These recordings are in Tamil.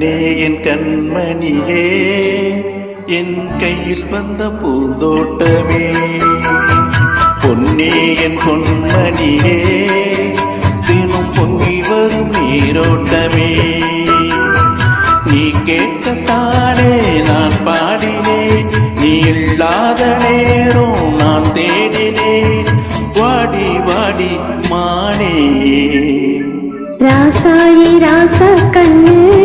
என் கண்மணியே என் கையில் வந்த பூந்தோட்டமே. பொன்னே என் பொன்மணியே தினம் பொங்கி வரும் நீரோட்டமே. நீ கேட்கத்தானே நான் பாடினேன் நீ இல்லாத நேரம் நான் தேடினேன். வாடி வாடி மானே. ராசாயி ராசா கண்ணு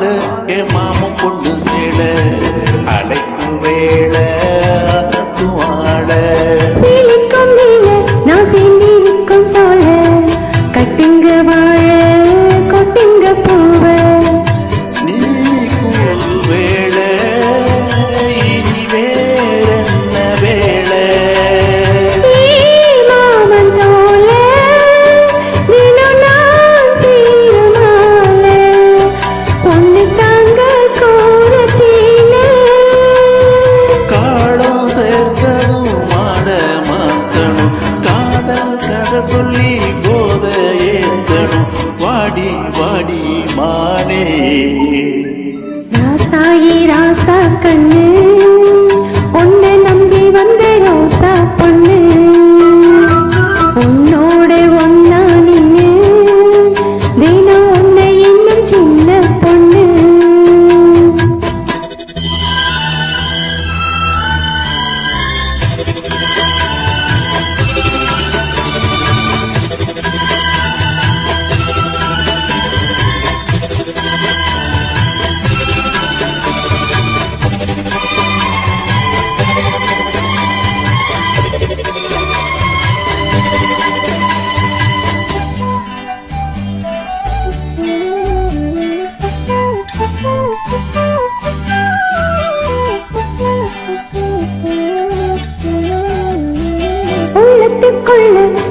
மாலைக்கு என் மானே. ராசாயி ராசா கண்ணு.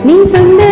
你分的。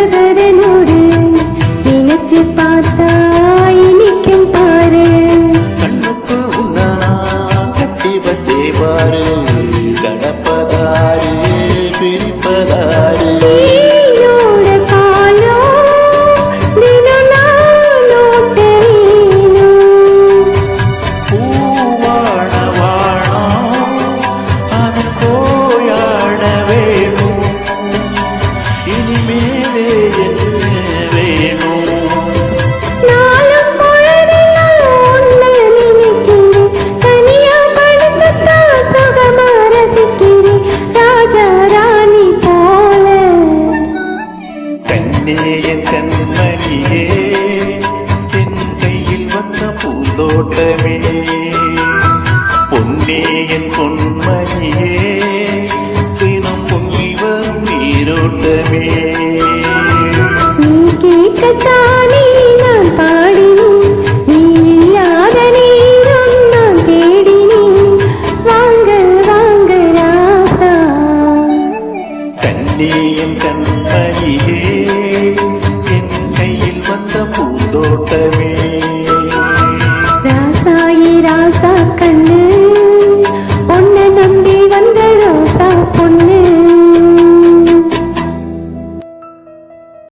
கண்ணேய கண்மணியே என் கையில் வந்த பூந்தோட்டமே. பொன்னேயன் பொன்மணியே தினம் பொங்கி வரும் நீரோட்டமே. நீ கண்ணேயம் கண்மணியே என் கையில் வந்த பூந்தோட்டமே.